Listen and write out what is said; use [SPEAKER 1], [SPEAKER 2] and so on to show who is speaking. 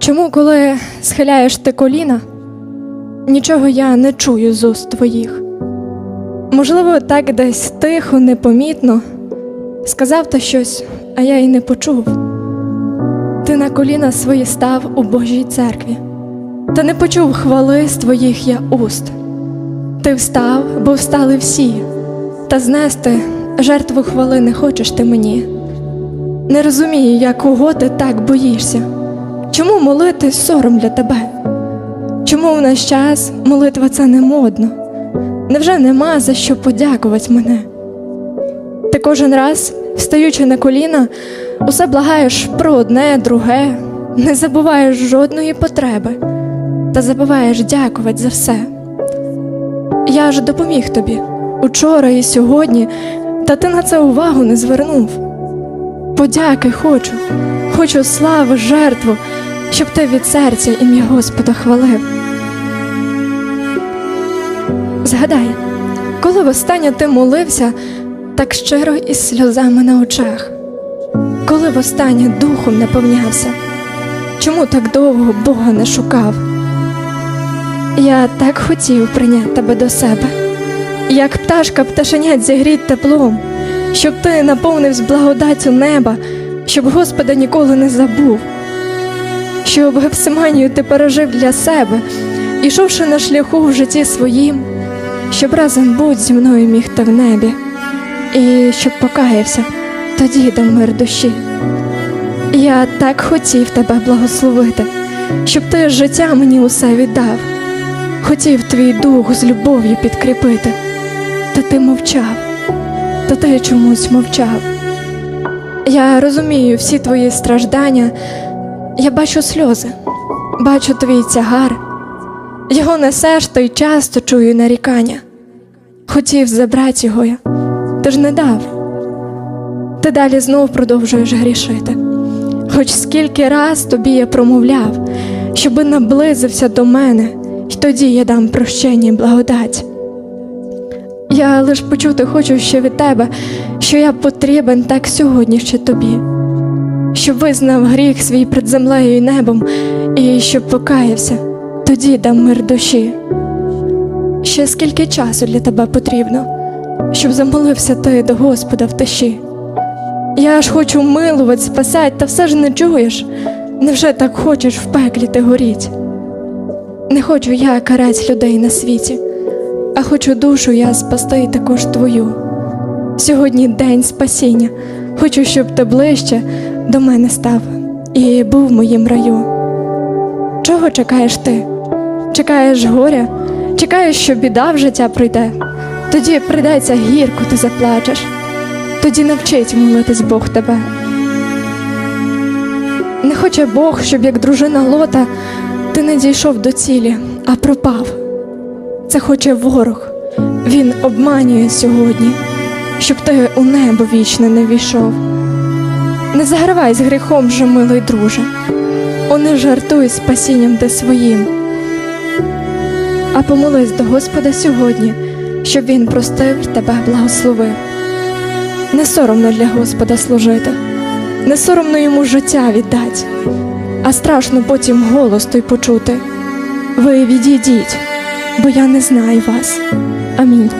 [SPEAKER 1] Чому, коли схиляєш ти коліна, нічого я не чую з уст твоїх? Можливо, так десь тихо, непомітно сказав ти щось, а я й не почув. Ти на коліна свої став у Божій церкві, та не почув хвали з твоїх я уст. Ти встав, бо встали всі, та знести жертву хвали не хочеш ти мені. Не розумію, я кого ти так боїшся. Чому молити сором для тебе? Чому в наш час молитва це не модно? Невже нема за що подякувати мене? Ти кожен раз, встаючи на коліна, усе благаєш про одне, друге, не забуваєш жодної потреби та забуваєш дякувати за все. Я ж допоміг тобі учора і сьогодні, та ти на це увагу не звернув. Подяки хочу, хочу слави, жертву, щоб ти від серця ім'я Господа хвалив. Згадай, коли востаннє ти молився так щиро із сльозами на очах, коли востаннє духом наповнявся, чому так довго Бога не шукав? Я так хотів прийняти тебе до себе, як пташка пташенят зігріть теплом, щоб ти наповнився благодаттю неба, щоб Господа ніколи не забув, щоб Гефсиманію ти пережив для себе, ішовши на шляху в житті своїм, щоб разом будь зі мною міг ти в небі, і щоб покаявся, тоді дам мир душі. Я так хотів тебе благословити, щоб ти життя мені усе віддав, хотів твій дух з любов'ю підкріпити, та ти мовчав, та ти чомусь мовчав. Я розумію всі твої страждання, я бачу сльози, бачу твій тягар, його несеш, та й часто чую нарікання. Хотів забрати його я, ти ж не дав. Ти далі знов продовжуєш грішити. Хоч скільки раз тобі я промовляв, щоби наблизився до мене, й тоді я дам прощення й благодать. Я лиш почути хочу ще від тебе, що я потрібен так сьогодні ще тобі, щоб визнав гріх свій перед землею і небом, і щоб покаявся, тоді дам мир душі. Ще скільки часу для тебе потрібно, щоб замолився ти до Господа в тиші. Я ж хочу милувати, спасать, та все ж не чуєш. Невже так хочеш в пеклі ти горіть? Не хочу я карать людей на світі, а хочу душу я спасти також твою. Сьогодні день спасіння, хочу, щоб ти ближче до мене став і був в моїм раю. Чого чекаєш ти? Чекаєш горя? Чекаєш, що біда в життя прийде? Тоді прийдеться гірко, ти заплачеш. Тоді навчить молитись Бог тебе. Не хоче Бог, щоб як дружина лота ти не дійшов до цілі, а пропав. Це хоче ворог, він обманює сьогодні, щоб ти у небо вічне не війшов. Не загравай з гріхом же, милий друже, о, не жартуй спасінням ти своїм, а помолись до Господа сьогодні, щоб Він простив тебе, благословив. Не соромно для Господа служити, не соромно йому життя віддать, а страшно потім голос той почути. Ви відійдіть, бо я не знаю вас. Амінь.